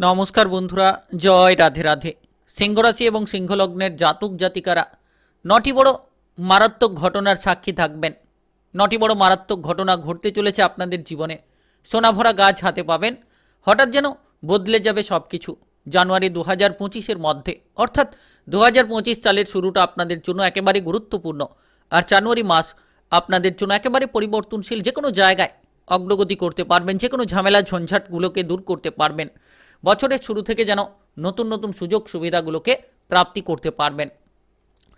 নমস্কার বন্ধুরা, জয় রাধে রাধে। সিংহরাশি এবং সিংহলগ্নের জাতক জাতিকারা, নটি বড় মারাত্মক ঘটনার সাক্ষী থাকবেন। নটি বড় মারাত্মক ঘটনা ঘটতে চলেছে আপনাদের জীবনে। সোনাভরা গাছ হাতে পাবেন। হঠাৎ যেন বদলে যাবে সব কিছু জানুয়ারি দু হাজার পঁচিশের মধ্যে, অর্থাৎ দু হাজার পঁচিশ সালের শুরুটা আপনাদের জন্য একেবারে গুরুত্বপূর্ণ। আর জানুয়ারি মাস আপনাদের জন্য একেবারে পরিবর্তনশীল। যে কোনো জায়গায় অগ্রগতি করতে পারবেন যে কোনো ঝামেলা ঝঞ্ঝাটগুলোকে দূর করতে পারবেন। বছরের শুরু থেকে যেন নতুন নতুন সুযোগ সুবিধাগুলোকে প্রাপ্তি করতে পারবেন।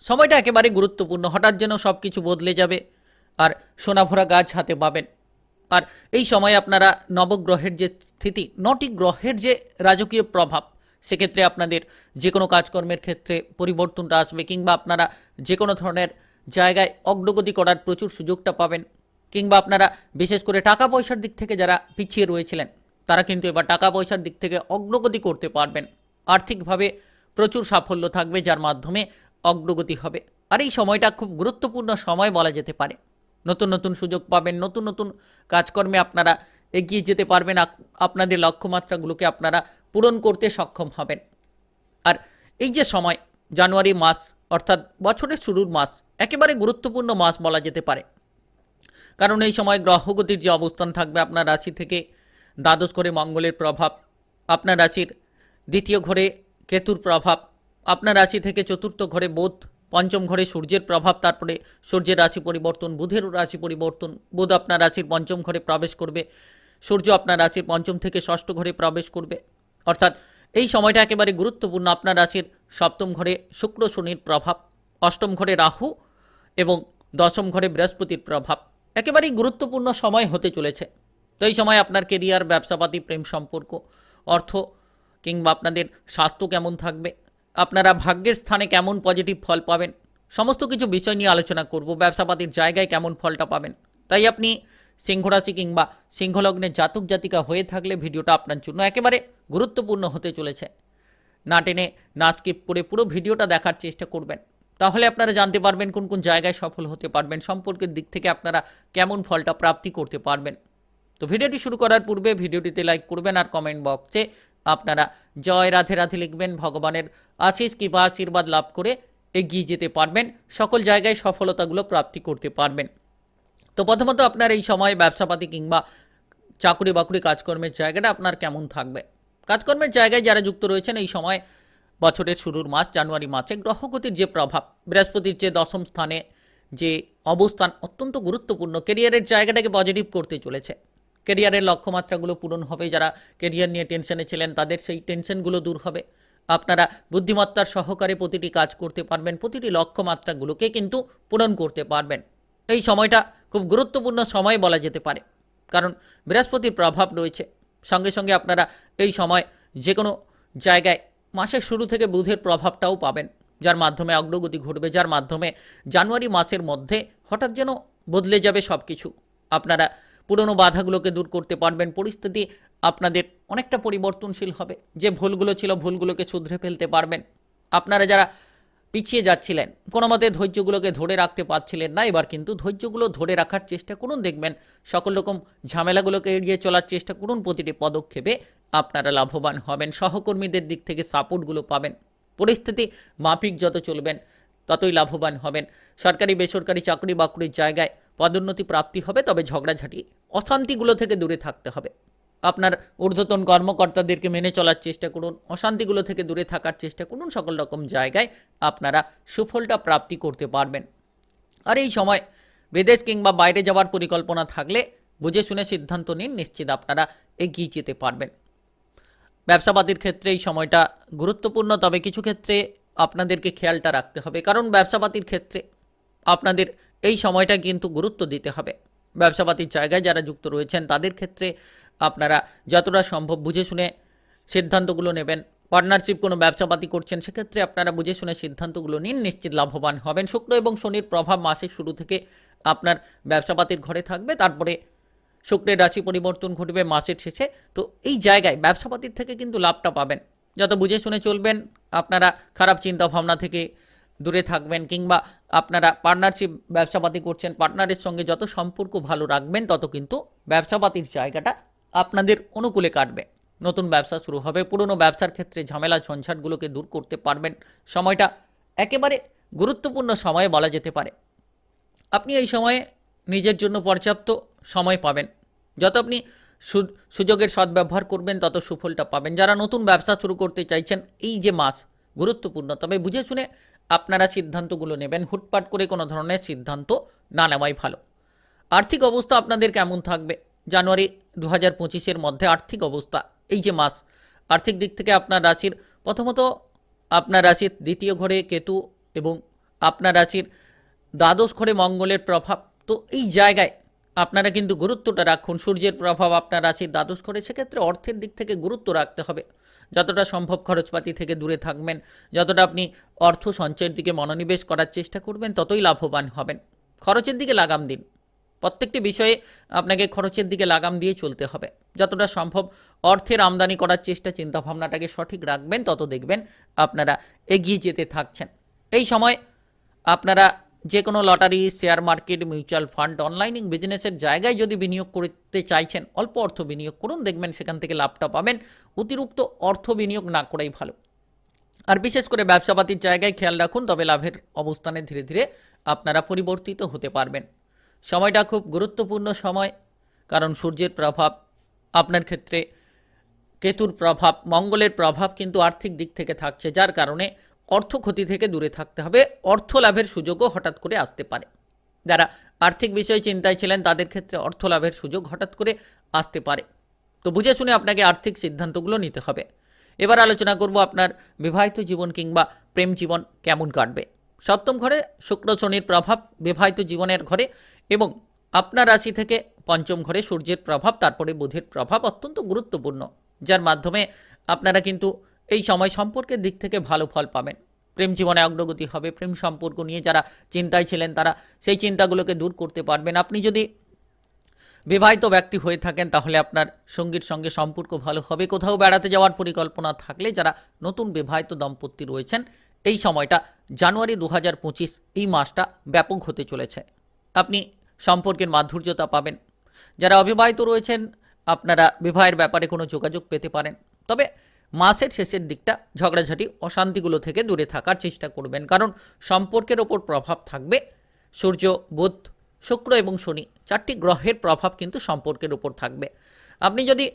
সময়টা একেবারে গুরুত্বপূর্ণ, হঠাৎ যেন সব কিছু বদলে যাবে আর সোনাভরা গাছ হাতে পাবেন। আর এই সময় আপনারা নবগ্রহের যে স্থিতি, নটি গ্রহের যে রাজকীয় প্রভাব, সেক্ষেত্রে আপনাদের যে কোনো কাজকর্মের ক্ষেত্রে পরিবর্তনটা আসবে কিংবা আপনারা যে কোনো ধরনের জায়গায় অগ্রগতি করার প্রচুর সুযোগটা পাবেন। কিংবা আপনারা বিশেষ করে টাকা পয়সার দিক থেকে যারা পিছিয়ে রয়েছিলেন তারা কিন্তু এবার টাকা পয়সার দিক থেকে অগ্রগতি করতে পারবেন। আর্থিকভাবে প্রচুর সাফল্য থাকবে, যার মাধ্যমে অগ্রগতি হবে। আর এই সময়টা খুব গুরুত্বপূর্ণ সময় বলা যেতে পারে। নতুন নতুন সুযোগ পাবেন, নতুন নতুন কাজকর্মে আপনারা এগিয়ে যেতে পারবেন। আপনাদের লক্ষ্যমাত্রাগুলোকে আপনারা পূরণ করতে সক্ষম হবেন। আর এই যে সময়, জানুয়ারি মাস, অর্থাৎ বছরের শুরুর মাস, একেবারে গুরুত্বপূর্ণ মাস বলা যেতে পারে। কারণ এই সময় গ্রহগতির যে অবস্থান থাকবে আপনার রাশি থেকে দ্বাদশ ঘরে মঙ্গলের প্রভাব, আপনার রাশির দ্বিতীয় ঘরে কেতুর প্রভাব, আপনার রাশি থেকে চতুর্থ ঘরে বুধ, পঞ্চম ঘরে সূর্যের প্রভাব, তারপরে সূর্যের রাশি পরিবর্তন বুধেরও রাশি পরিবর্তন, বুধ আপনার রাশির পঞ্চম ঘরে প্রবেশ করবে, সূর্য আপনার রাশির পঞ্চম থেকে ষষ্ঠ ঘরে প্রবেশ করবে। অর্থাৎ এই সময়টা একেবারে গুরুত্বপূর্ণ, আপনার রাশির সপ্তম ঘরে শুক্র শনির প্রভাব, অষ্টম ঘরে রাহু এবং দশম ঘরে বৃহস্পতির প্রভাব। একেবারেই গুরুত্বপূর্ণ সময় হতে চলেছে। তো এই সময় আপনার কেরিয়ার ব্যবসাপাতি, প্রেম সম্পর্ক, অর্থ কিংবা আপনাদের স্বাস্থ্য কেমন থাকবে, আপনারা ভাগ্যের স্থানে কেমন পজিটিভ ফল পাবেন, সমস্ত কিছু বিষয় নিয়ে আলোচনা করব, ব্যবসাপাতির জায়গায় কেমন ফলটা পাবেন। তাই আপনি সিংহরাশি কিংবা সিংহলগ্নের জাতক জাতিকা হয়ে থাকলে ভিডিওটা আপনার জন্য একেবারে গুরুত্বপূর্ণ হতে চলেছে। না টেনে, না স্কিপ করে পুরো ভিডিওটা দেখার চেষ্টা করবেন। তাহলে আপনারা জানতে পারবেন কোন কোন জায়গায় সফল হতে পারবেন, সম্পর্কের দিক থেকে আপনারা কেমন ফলটা প্রাপ্তি করতে পারবেন। তো ভিডিওটি শুরু করার পূর্বে ভিডিওটিতে লাইক করবেন আর কমেন্ট বক্সে আপনারা জয় রাধে রাধে লিখবেন, ভগবানের আশিস কিংবা আশীর্বাদ লাভ করে এগিয়ে যেতে পারবেন, সকল জায়গায় সফলতাগুলো প্রাপ্তি করতে পারবেন। তো প্রথমত আপনার এই সময় ব্যবসাপাতি কিংবা চাকুরি বাকুরি কাজকর্মের জায়গাটা আপনার কেমন থাকবে? কাজকর্মের জায়গায় যারা যুক্ত রয়েছেন, এই সময় বছরের শুরুর মাস, জানুয়ারি মাসে গ্রহগতির যে প্রভাব, বৃহস্পতির যে দশম স্থানে যে অবস্থান অত্যন্ত গুরুত্বপূর্ণ কেরিয়ারের জায়গাটাকে পজিটিভ করতে চলেছে। কেরিয়ারের লক্ষ্যমাত্রাগুলো পূরণ হবে, যারা কেরিয়ার নিয়ে টেনশনে ছিলেন তাদের সেই টেনশনগুলো দূর হবে। আপনারা বুদ্ধিমত্তার সহকারে প্রতিটি কাজ করতে পারবেন, প্রতিটি লক্ষ্যমাত্রাগুলোকে কিন্তু পূরণ করতে পারবেন। এই সময়টা খুব গুরুত্বপূর্ণ সময় বলা যেতে পারে, কারণ বৃহস্পতির প্রভাব রয়েছে। সঙ্গে সঙ্গে আপনারা এই সময় যে কোনো জায়গায় মাসের শুরু থেকে বুধের প্রভাবটাও পাবেন, যার মাধ্যমে অগ্রগতি ঘটবে, যার মাধ্যমে জানুয়ারি মাসের মধ্যে হঠাৎ যেন বদলে যাবে সব কিছু আপনারা পুরনো বাধাগুলোকে দূর করতে পারবেন, পরিস্থিতি আপনাদের অনেকটা পরিবর্তনশীল হবে। যে ভুলগুলো ছিল, ভুলগুলোকে শুধরে ফেলতে পারবেন। আপনারা যারা পিছিয়ে যাচ্ছিলেন, কোনো মতে ধৈর্যগুলোকে ধরে রাখতে পারছিলেন না, এবার কিন্তু ধৈর্যগুলো ধরে রাখার চেষ্টা করুন, দেখবেন সকল রকম ঝামেলাগুলোকে এড়িয়ে চলার চেষ্টা করুন, প্রতিটি পদক্ষেপে আপনারা লাভবান হবেন, সহকর্মীদের দিক থেকে সাপোর্টগুলো পাবেন। পরিস্থিতি মাফিক যত চলবেন ততই লাভবান হবেন। সরকারি, বেসরকারি চাকরি বাকরির জায়গায় পদোন্নতি প্রাপ্তি হবে, তবে ঝগড়াঝাটি অশান্তিগুলো থেকে দূরে থাকতে হবে। আপনার ঊর্ধ্বতন কর্মকর্তাদেরকে মেনে চলার চেষ্টা করুন, অশান্তিগুলো থেকে দূরে থাকার চেষ্টা করুন, সকল রকম জায়গায় আপনারা সুফলটা প্রাপ্তি করতে পারবেন। আর এই সময় বিদেশ কিংবা বাইরে যাওয়ার পরিকল্পনা থাকলে বুঝে শুনে সিদ্ধান্ত নিন, নিশ্চিত আপনারা এগিয়ে যেতে পারবেন। ব্যবসাপাতির ক্ষেত্রে এই সময়টা গুরুত্বপূর্ণ, তবে কিছু ক্ষেত্রে আপনাদেরকে খেয়ালটা রাখতে হবে। কারণ ব্যবসাপাতির ক্ষেত্রে আপনাদের এই সময়টা কিন্তু গুরুত্ব দিতে হবে। ব্যবসাপাতির জায়গায় যারা যুক্ত রয়েছেন, তাদের ক্ষেত্রে আপনারা যতটা সম্ভব বুঝে শুনে সিদ্ধান্তগুলো নেবেন। পার্টনারশিপ কোনো ব্যবসাপাতি করছেন, সেক্ষেত্রে আপনারা বুঝে শুনে সিদ্ধান্তগুলো নিন, নিশ্চিত লাভবান হবেন। শুক্র এবং শনির প্রভাব মাসের শুরু থেকে আপনার ব্যবসাপাতির ঘরে থাকবে। তারপরে শুক্রের রাশি পরিবর্তন ঘটবে মাসের শেষে। তো এই জায়গায় ব্যবসাপাতির থেকে কিন্তু লাভটা পাবেন। যত বুঝে শুনে চলবেন, আপনারা খারাপ চিন্তা ভাবনা থেকে দূরে থাকবেন কিংবা আপনারা পার্টনারশিপ ব্যবসাপাতি করছেন পার্টনারের সঙ্গে যত সম্পর্ক ভালো রাখবেন, তত কিন্তু ব্যবসাপাতির জায়গাটা আপনাদের অনুকূলে কাটবে। নতুন ব্যবসা শুরু হবে, পুরনো ব্যবসার ক্ষেত্রে ঝামেলা, ঝঞ্ঝাটগুলোকে দূর করতে পারবেন। সময়টা একেবারে গুরুত্বপূর্ণ সময়ে বলা যেতে পারে। আপনি এই সময়ে নিজের জন্য পর্যাপ্ত সময় পাবেন। যত আপনি সুযোগের সদ্ব্যবহার করবেন, তত সুফলটা পাবেন। যারা নতুন ব্যবসা শুরু করতে চাইছেন, এই যে মাস গুরুত্বপূর্ণ। তবে বুঝে শুনে আপনারা সিদ্ধান্তগুলো নেবেন। হুটপাট করে কোনো ধরনের সিদ্ধান্ত না নেওয়াই ভালো। আর্থিক অবস্থা আপনাদের কেমন থাকবে? জানুয়ারি দু হাজার পঁচিশের মধ্যে আর্থিক অবস্থা, এই যে মাস আর্থিক দিক থেকে আপনার রাশির, প্রথমত আপনার রাশির দ্বিতীয় ঘরে কেতু এবং আপনার রাশির দ্বাদশ ঘরে মঙ্গলের প্রভাব। তো এই জায়গায় আপনারা কিন্তু গুরুত্বটা রাখুন। সূর্যের প্রভাব আপনার রাশির দ্বাদশ ঘরে, সেক্ষেত্রে অর্থের দিক থেকে গুরুত্ব রাখতে হবে। যতটা সম্ভব খরচপাতি থেকে দূরে থাকবেন। যতটা আপনি অর্থ সঞ্চয়ের দিকে মনোনিবেশ করার চেষ্টা করবেন, ততই লাভবান হবেন। খরচের দিকে লাগাম দিন। প্রত্যেকটি বিষয়ে আপনাকে খরচের দিকে লাগাম দিয়ে চলতে হবে। যতটা সম্ভব অর্থের আমদানি করার চেষ্টা, চিন্তাভাবনাটাকে সঠিক রাখবেন, তত দেখবেন আপনারা এগিয়ে যেতে থাকছেন। এই সময় আপনারা যে কোনো lottery, share market, mutual fund, অনলাইনিং বিজনেসের জায়গায় যদি বিনিয়োগ করতে চাইছেন, অল্প অর্থ বিনিয়োগ করুন, দেখবেন সেখান থেকে লাভটা পাবেন। অতিরিক্ত অর্থ বিনিয়োগ না করাই ভালো। আর বিশেষ করে ব্যবসাপাতির জায়গায় খেয়াল রাখুন, তবে লাভের অবস্থানে ধীরে ধীরে আপনারা পরিবর্তিত হতে পারবেন। সময়টা খুব গুরুত্বপূর্ণ সময়, কারণ সূর্যের প্রভাব, আপনার ক্ষেত্রে কেতুর প্রভাব, মঙ্গলের প্রভাব কিন্তু আর্থিক দিক থেকে থাকছে, যার কারণে অর্থ ক্ষতি থেকে দূরে থাকতে হবে। অর্থ লাভের সুযোগও হঠাৎ করে আসতে পারে। যারা আর্থিক বিষয়ে চিন্তায় ছিলেন, তাদের ক্ষেত্রে অর্থ লাভের সুযোগ হঠাৎ করে আসতে পারে। তো বুঝে শুনে আপনাকে আর্থিক সিদ্ধান্তগুলো নিতে হবে। এবার আলোচনা করব আপনার বিবাহিত জীবন কিংবা প্রেম জীবন কেমন কাটবে। সপ্তম ঘরে শুক্র শনির প্রভাব বিবাহিত জীবনের ঘরে এবং আপনার রাশি থেকে পঞ্চম ঘরে সূর্যের প্রভাব, তারপরে বুধের প্রভাব অত্যন্ত গুরুত্বপূর্ণ। যার মাধ্যমে আপনারা কিন্তু এই সময় সম্পর্কের দিক থেকে ভালো ফল পাবেন। প্রেম জীবনে অগ্রগতি হবে। প্রেম সম্পর্ক নিয়ে যারা চিন্তায় ছিলেন, তারা সেই চিন্তাগুলোকে দূর করতে পারবেন। আপনি যদি বিবাহিত ব্যক্তি হয়ে থাকেন, তাহলে আপনার সঙ্গীর সঙ্গে সম্পর্ক ভালো হবে। কোথাও বেড়াতে যাওয়ার পরিকল্পনা থাকলে যারা নতুন বিবাহিত দম্পতি রয়েছেন, এই সময়টা জানুয়ারি দু হাজার পঁচিশ, এই মাসটা ব্যাপক হতে চলেছে। আপনি সম্পর্কের মাধুর্যতা পাবেন। যারা অবিবাহিত রয়েছেন, আপনারা বিবাহের ব্যাপারে কোনো যোগাযোগ পেতে পারেন। তবে মাসের শেষের দিকটা ঝগড়াঝাটি, অশান্তিগুলো থেকে দূরে থাকার চেষ্টা করবেন। কারণ সম্পর্কের ওপর প্রভাব থাকবে। সূর্য, বুধ, শুক্র এবং শনি চারটি গ্রহের প্রভাব কিন্তু সম্পর্কের উপর থাকবে। আপনি যদি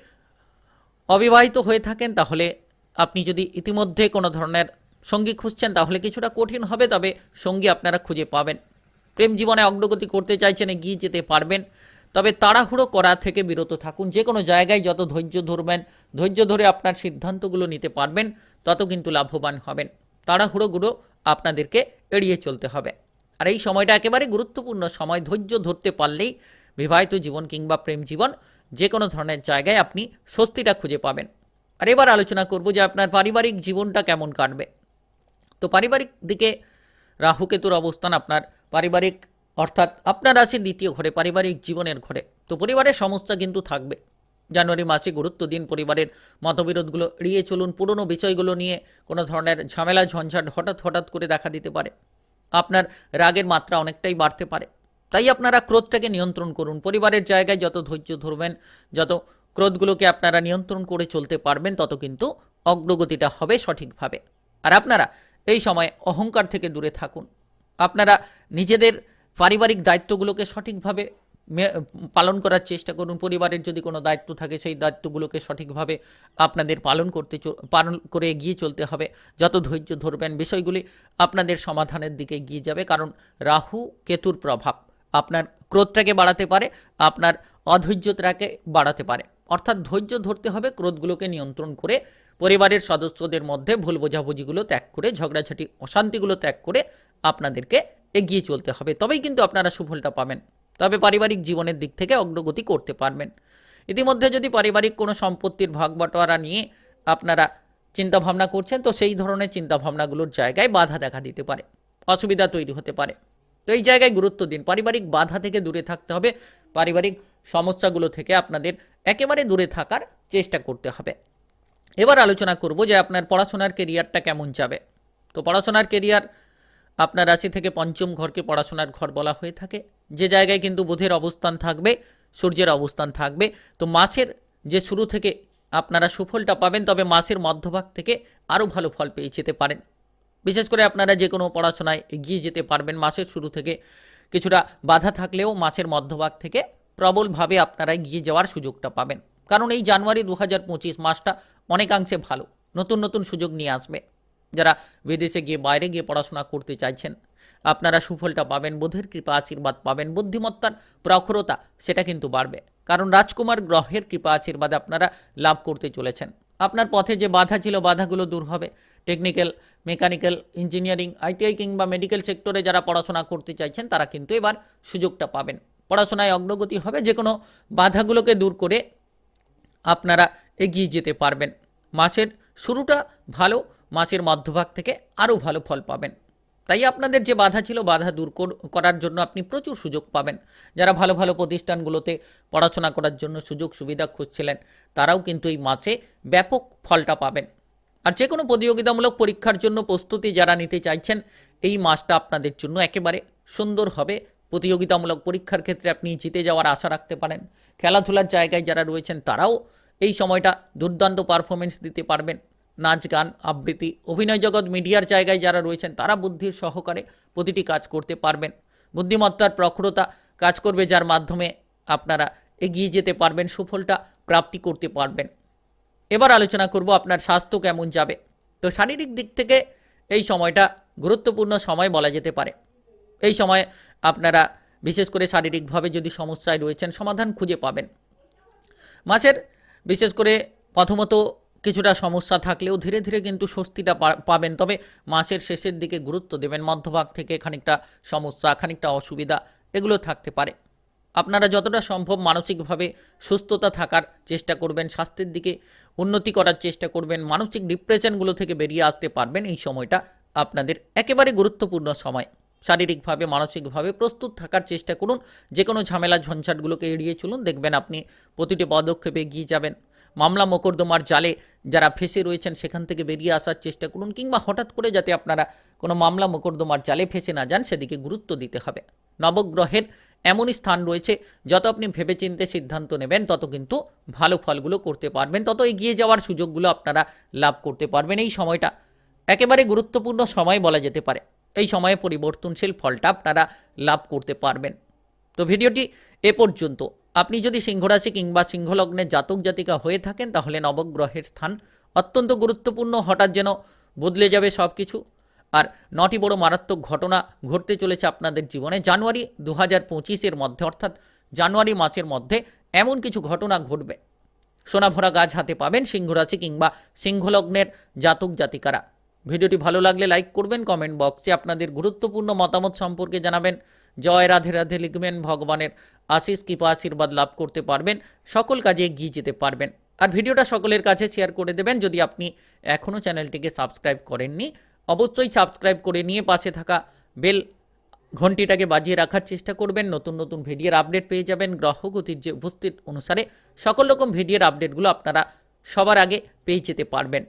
অবিবাহিত হয়ে থাকেন, তাহলে আপনি যদি ইতিমধ্যে কোনো ধরনের সঙ্গী খুঁজছেন, তাহলে কিছুটা কঠিন হবে, তবে সঙ্গী আপনারা খুঁজে পাবেন। প্রেম জীবনে অগ্রগতি করতে চাইছেন, এগিয়ে যেতে পারবেন। তবে তাড়াহুড়ো করা থেকে বিরত থাকুন। যে কোনো জায়গায় যত ধৈর্য ধরবেন, ধৈর্য ধরে আপনার সিদ্ধান্তগুলো নিতে পারবেন, তত কিন্তু লাভবান হবেন। তাড়াহুড়োগুলো আপনাদেরকে এড়িয়ে চলতে হবে। আর এই সময়টা একেবারে গুরুত্বপূর্ণ সময়, ধৈর্য ধরতে পারলেই বিবাহিত জীবন কিংবা প্রেম জীবন যে কোনো ধরনের জায়গায় আপনি স্বস্তিটা খুঁজে পাবেন। আর এবার আলোচনা করব যে আপনার পারিবারিক জীবনটা কেমন কাটবে। তো পারিবারিক দিকে রাহুকেতুর অবস্থান, আপনার পারিবারিক অর্থাৎ আপনার আছে দ্বিতীয় ঘরে, পারিবারিক জীবনের ঘরে। তো পরিবারের সমস্যা কিন্তু থাকবে। জানুয়ারি মাসে গুরুত্ব দিন পরিবারের মতবিরোধগুলো এড়িয়ে চলুন। পুরনো বিষয়গুলো নিয়ে কোনো ধরনের ঝামেলা, ঝঞ্ঝাট হঠাৎ হঠাৎ করে দেখা দিতে পারে। আপনার রাগের মাত্রা অনেকটাই বাড়তে পারে। তাই আপনারা ক্রোধটাকে নিয়ন্ত্রণ করুন। পরিবারের জায়গায় যত ধৈর্য ধরবেন, যত ক্রোধগুলোকে আপনারা নিয়ন্ত্রণ করে চলতে পারবেন, তত কিন্তু অগ্রগতিটা হবে সঠিকভাবে। আর আপনারা এই সময় অহংকার থেকে দূরে থাকুন। আপনারা নিজেদের পারিবারিক দায়িত্বগুলোকে সঠিকভাবে পালন করার চেষ্টা করুন। পরিবারের যদি কোনো দায়িত্ব থাকে, সেই দায়িত্বগুলোকে সঠিকভাবে আপনাদের পালন করতে পালন করে এগিয়ে চলতে হবে। যত ধৈর্য ধরবেন, বিষয়গুলি আপনাদের সমাধানের দিকে এগিয়ে যাবে। কারণ রাহু কেতুর প্রভাব আপনার ক্রোধটাকে বাড়াতে পারে, আপনার অধৈর্যতাকে বাড়াতে পারে। অর্থাৎ ধৈর্য ধরতে হবে, ক্রোধগুলোকে নিয়ন্ত্রণ করে পরিবারের সদস্যদের মধ্যে ভুল বোঝাবুঝিগুলো ত্যাগ করে, ঝগড়াঝাটি, অশান্তিগুলো ত্যাগ করে আপনাদেরকে এগিয়ে চলতে হবে, তবেই কিন্তু আপনারা সুফলটা পাবেন। তবে পারিবারিক জীবনের দিক থেকে অগ্রগতি করতে পারবেন। ইতিমধ্যে যদি পারিবারিক কোনো সম্পত্তির ভাগ বাটোয়ারা নিয়ে আপনারা চিন্তাভাবনা করছেন, তো সেই ধরনের চিন্তাভাবনাগুলোর জায়গায় বাধা দেখা দিতে পারে, অসুবিধা তৈরি হতে পারে। তো এই জায়গায় গুরুত্ব দিন, পারিবারিক বাধা থেকে দূরে থাকতে হবে, পারিবারিক সমস্যাগুলো থেকে আপনাদের একেবারে দূরে থাকার চেষ্টা করতে হবে। এবার আলোচনা করব যে আপনার পড়াশোনার কেরিয়ারটা কেমন যাবে। তো পড়াশোনার কেরিয়ার আপনার রাশি থেকে পঞ্চম ঘরকে পড়াশোনার ঘর বলা হয়ে থাকে। যে জায়গায় কিন্তু বুধের অবস্থান থাকবে, সূর্যের অবস্থান থাকবে। তো মাসের যে শুরু থেকে আপনারা সুফলটা পাবেন, তবে মাসের মধ্যভাগ থেকে আরও ভালো ফল পেয়ে যেতে পারেন। বিশেষ করে আপনারা যে কোনো পড়াশোনায় এগিয়ে যেতে পারবেন। মাসের শুরু থেকে কিছুটা বাধা থাকলেও মাসের মধ্যভাগ থেকে প্রবলভাবে আপনারা এগিয়ে যাওয়ার সুযোগটা পাবেন। কারণ এই জানুয়ারি দু হাজার পঁচিশ মাসটা অনেকাংশে ভালো। নতুন নতুন সুযোগ নিয়ে আসবে। যারা বিদেশে গিয়ে, বাইরে গিয়ে পড়াশোনা করতে চাইছেন, আপনারা সুফলটা পাবেন বোধের কৃপা, আশীর্বাদ পাবেন, বুদ্ধিমত্তার প্রখরতা, সেটা কিন্তু বাড়বে। কারণ রাজকুমার গ্রহের কৃপা, আশীর্বাদ আপনারা লাভ করতে চলেছেন। আপনার পথে যে বাধা ছিল, বাধাগুলো দূর হবে। টেকনিক্যাল, মেকানিক্যাল, ইঞ্জিনিয়ারিং, আইটিআই কিংবা মেডিকেল সেক্টরে যারা পড়াশোনা করতে চাইছেন, তারা কিন্তু এবার সুযোগটা পাবেন। পড়াশোনায় অগ্রগতি হবে, যে কোনো বাধাগুলোকে দূর করে আপনারা এগিয়ে যেতে পারবেন। মাসের শুরুটা ভালো মাসের মধ্যভাগ থেকে আরও ভালো ফল পাবেন। তাই আপনাদের যে বাধা ছিল, বাধা দূর কর- করার জন্য আপনি প্রচুর সুযোগ পাবেন। যারা ভালো ভালো প্রতিষ্ঠানগুলোতে পড়াশোনা করার জন্য সুযোগ, সুবিধা খুঁজছিলেন, তারাও কিন্তু এই মাসে ব্যাপক ফলটা পাবেন। আর যে কোনো প্রতিযোগিতামূলক পরীক্ষার জন্য প্রস্তুতি যারা নিতে চাইছেন, এই মাসটা আপনাদের জন্য একেবারে সুন্দর হবে। প্রতিযোগিতামূলক পরীক্ষার ক্ষেত্রে আপনি জিতে যাওয়ার আশা রাখতে পারেন। খেলাধুলার জায়গায় যারা রয়েছেন, তারাও এই সময়টা দুর্দান্ত পারফরমেন্স দিতে পারবেন। নাচ, গান, আবৃত্তি, অভিনয় জগৎ, মিডিয়ার জায়গায় যারা রয়েছেন, তারা বুদ্ধির সহকারে প্রতিটি কাজ করতে পারবেন। বুদ্ধিমত্তার প্রখরতা কাজ করবে, যার মাধ্যমে আপনারা এগিয়ে যেতে পারবেন, সুফলটা প্রাপ্তি করতে পারবেন। এবার আলোচনা করব আপনার স্বাস্থ্য কেমন যাবে। তো শারীরিক দিক থেকে এই সময়টা গুরুত্বপূর্ণ সময় বলা যেতে পারে। এই সময় আপনারা বিশেষ করে শারীরিকভাবে যদি সমস্যায় রয়েছেন, সমাধান খুঁজে পাবেন। মাসের বিশেষ করে প্রথমত কিছুটা সমস্যা থাকলেও ধীরে ধীরে কিন্তু স্বস্তিটা পাবেন। তবে মাসের শেষের দিকে গুরুত্ব দেবেন। মধ্যভাগ থেকে খানিকটা সমস্যা, খানিকটা অসুবিধা এগুলো থাকতে পারে। আপনারা যতটা সম্ভব মানসিকভাবে সুস্থতা থাকার চেষ্টা করবেন, স্বাস্থ্যের দিকে উন্নতি করার চেষ্টা করবেন, মানসিক ডিপ্রেশনগুলো থেকে বেরিয়ে আসতে পারবেন এই সময়টা আপনাদের একেবারে গুরুত্বপূর্ণ সময়। শারীরিকভাবে, মানসিকভাবে প্রস্তুত থাকার চেষ্টা করুন। যে কোনো ঝামেলা, ঝঞ্ঝাটগুলোকে এড়িয়ে চলুন। দেখবেন আপনি প্রতিটি পদক্ষেপে এগিয়ে যাবেন। মামলা মোকদ্দমার জালে যারা ফেসে রয়েছেন সেখান থেকে বেরিয়ে আসার চেষ্টা করুন কিংবা হঠাৎ করে যাতে আপনারা কোনো মামলা মোকদ্দমার জালে ফেসে না যান, সেদিকে গুরুত্ব দিতে হবে। নবগ্রহের এমনই স্থান রয়েছে, যত আপনি ভেবেচিন্তে সিদ্ধান্ত নেবেন, তত কিন্তু ভালো ফলগুলো করতে পারবেন, তত এগিয়ে যাওয়ার সুযোগগুলো আপনারা লাভ করতে পারবেন। এই সময়টা একেবারে গুরুত্বপূর্ণ সময় বলা যেতে পারে। এই সময়ে পরিবর্তনশীল ফলটা আপনারা লাভ করতে পারবেন। তো ভিডিওটি এ পর্যন্ত। আপনি যদি সিংহরাশি কিংবা সিংহলগ্নের জাতক জাতিকা হয়ে থাকেন, তাহলে নবগ্রহের স্থান অত্যন্ত গুরুত্বপূর্ণ। হঠাৎ যেন বদলে যাবে সব কিছু আর নটি বড় মারাত্মক ঘটনা ঘটতে চলেছে আপনাদের জীবনে। জানুয়ারি দু হাজার পঁচিশের মধ্যে, অর্থাৎ জানুয়ারি মাসের মধ্যে এমন কিছু ঘটনা ঘটবে। সোনাভরা গাছ হাতে পাবেন সিংহরাশি কিংবা সিংহলগ্নের জাতক জাতিকারা। ভিডিওটি ভালো লাগলে লাইক করবেন, কমেন্ট বক্সে আপনাদের গুরুত্বপূর্ণ মতামত সম্পর্কে জানাবেন। জয় রাধে রাধে লিখবেন, ভগবানের আশিস কৃপা, আশীর্বাদ লাভ করতে পারবেন, সকল কাজে এগিয়ে যেতে পারবেন। আর ভিডিওটা সকলের কাছে শেয়ার করে দেবেন, যদি আপনি এখনও চ্যানেলটিকে সাবস্ক্রাইব করেননি, অবশ্যই সাবস্ক্রাইব করে নিয়ে পাশে থাকা বেল ঘন্টিটাকে বাজিয়ে রাখার চেষ্টা করবেন। নতুন নতুন ভিডিওর আপডেট পেয়ে যাবেন। গ্রহগতির যে উপস্থিত অনুসারে সকল রকম ভিডিওর আপডেটগুলো আপনারা সবার আগে পেয়ে যেতে পারবেন।